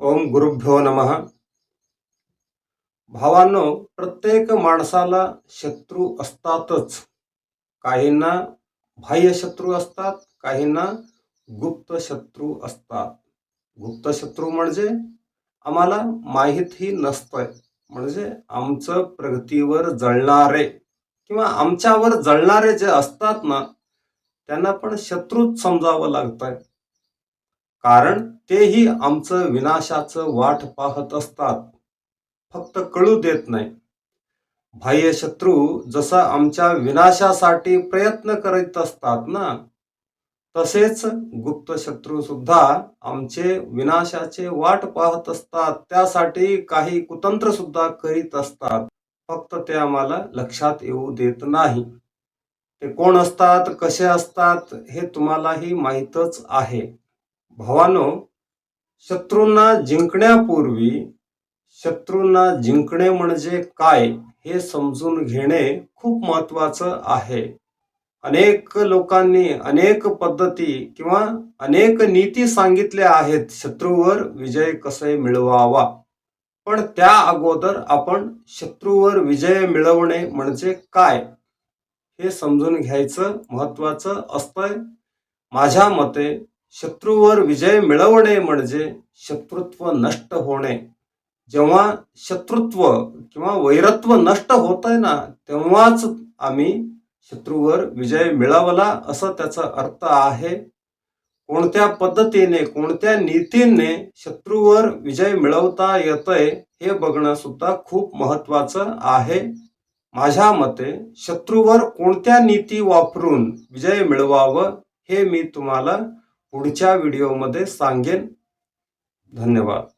ओम गुरुभ्यो नमः. भावांनो प्रत्येक माणसाला शत्रू असतातच. काहींना बाह्य शत्रू असतात काहींना गुप्त शत्रू असतात. गुप्त शत्रू म्हणजे आम्हाला माहितही नसतंय. म्हणजे आमचं प्रगतीवर जळणारे किंवा आमच्यावर जळणारे जे असतात ना त्यांना पण शत्रूच समजावं लागतंय. कारण तेही आमचं विनाशाचं वाट पाहत असतात. फक्त कळू देत नाही. बाह्य शत्रू जसा आमच्या विनाशासाठी प्रयत्न करीत असतात ना तसेच गुप्त शत्रू सुद्धा आमचे विनाशाचे वाट पाहत असतात. त्यासाठी काही कुतंत्र सुद्धा करीत असतात. फक्त ते आम्हाला लक्षात येऊ देत नाही. ते कोण असतात कसे असतात हे तुम्हालाही माहीतच आहे. भावानो शत्रूंना जिंकण्यापूर्वी शत्रूंना जिंकणे म्हणजे काय हे समजून घेणे खूप महत्वाचं आहे. अनेक लोकांनी अनेक पद्धती किंवा अनेक नीती सांगितल्या आहेत शत्रूवर विजय कसे मिळवावा? पण त्या अगोदर आपण शत्रूवर विजय मिळवणे म्हणजे काय? हे समजून घ्यायचं महत्वाचं असतंय. माझ्या मते शत्रूवर विजय मिळवणे म्हणजे शत्रुत्व नष्ट होणे. जेव्हा शत्रुत्व किंवा वैरत्व नष्ट होत आहे ना तेव्हाच आम्ही शत्रूवर विजय मिळवला असा त्याचा अर्थ आहे. कोणत्या पद्धतीने कोणत्या नीतीने शत्रूवर विजय मिळवता येतंय हे बघणं सुद्धा खूप महत्वाचं आहे. माझ्या मते शत्रूवर कोणत्या नीती वापरून विजय मिळवावं हे मी तुम्हाला पुढच्या व्हिडिओमध्ये सांगेन. धन्यवाद.